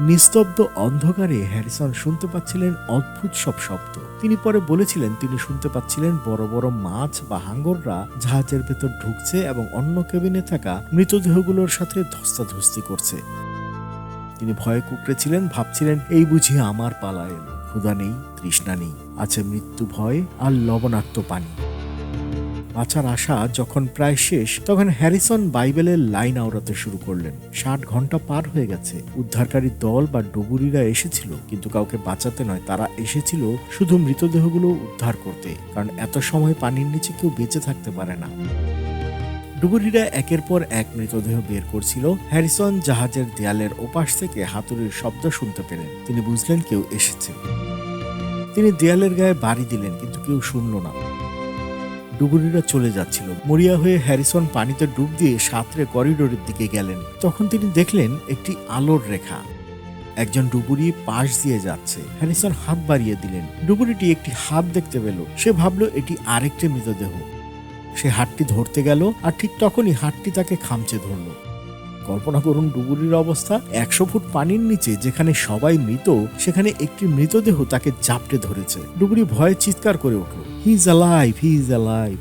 নিস্তব্ধ অন্ধকারে হ্যারিসন শুনতে পাচ্ছিলেন অদ্ভুত সব শব্দ। তিনি পরে বলেছিলেন, তিনি শুনতে পাচ্ছিলেন বড় বড় মাছ বা হাঙ্গররা জাহাজের ভেতর ঢুকছে এবং অন্য কেবিনে থাকা মৃতদেহগুলোর সাথে ধস্তাধস্তি করছে। তিনি ভয়ে কুকড়েছিলেন, ভাবছিলেন, এই বুঝি আমার পালা এলো ক্ষুধা নেই, তৃষ্ণা নেই, আছে মৃত্যু ভয় আর লবণাক্ত পানি। বাঁচার আশা যখন প্রায় শেষ, তখন হ্যারিসন বাইবেলের লাইন আওড়াতে শুরু করলেন। ষাট ঘণ্টা পার হয়ে গেছে। উদ্ধারকারী দল বা ডুবুরিরা এসেছিল, কিন্তু কাউকে বাঁচাতে নয়। তারা এসেছিল শুধু মৃতদেহগুলো উদ্ধার করতে, কারণ এত সময় পানির নিচে কেউ বেঁচে থাকতে পারে না। ডুবুরিরা একের পর এক মৃতদেহ বের করছিল। হ্যারিসন জাহাজের দেয়ালের ওপাশ থেকে হাতুড়ির শব্দ শুনতে পেলেন। তিনি বুঝলেন কেউ এসেছে। তিনি দেয়ালের গায়ে বাড়ি দিলেন, কিন্তু কেউ শুনল না। ডুবুরিরা চলে যাচ্ছিল। মরিয়া হয়ে হ্যারিসন পানিতে ডুব দিয়ে সাঁতরে করিডোরের দিকে গেলেন। তখন তিনি দেখলেন একটি আলোর রেখা। একজন ডুবুরি পাশ দিয়ে যাচ্ছে। হ্যারিসন হাত বাড়িয়ে দিলেন। ডুবুরিটি একটি হাত দেখতে পেল। সে ভাবল, এটি আরেকটি মৃতদেহ। সে হাটটি ধরতে গেল আর ঠিক তখনই হাতটি তাকে খামচে ধরল। কল্পনা করুন ডুবুরির অবস্থা। একশো ফুট পানির নিচে যেখানে সবাই মৃত, সেখানে একটি মৃতদেহ তাকে জাপটে ধরেছে। ডুবুরি ভয়ে চিৎকার করে উঠল he is alive he is alive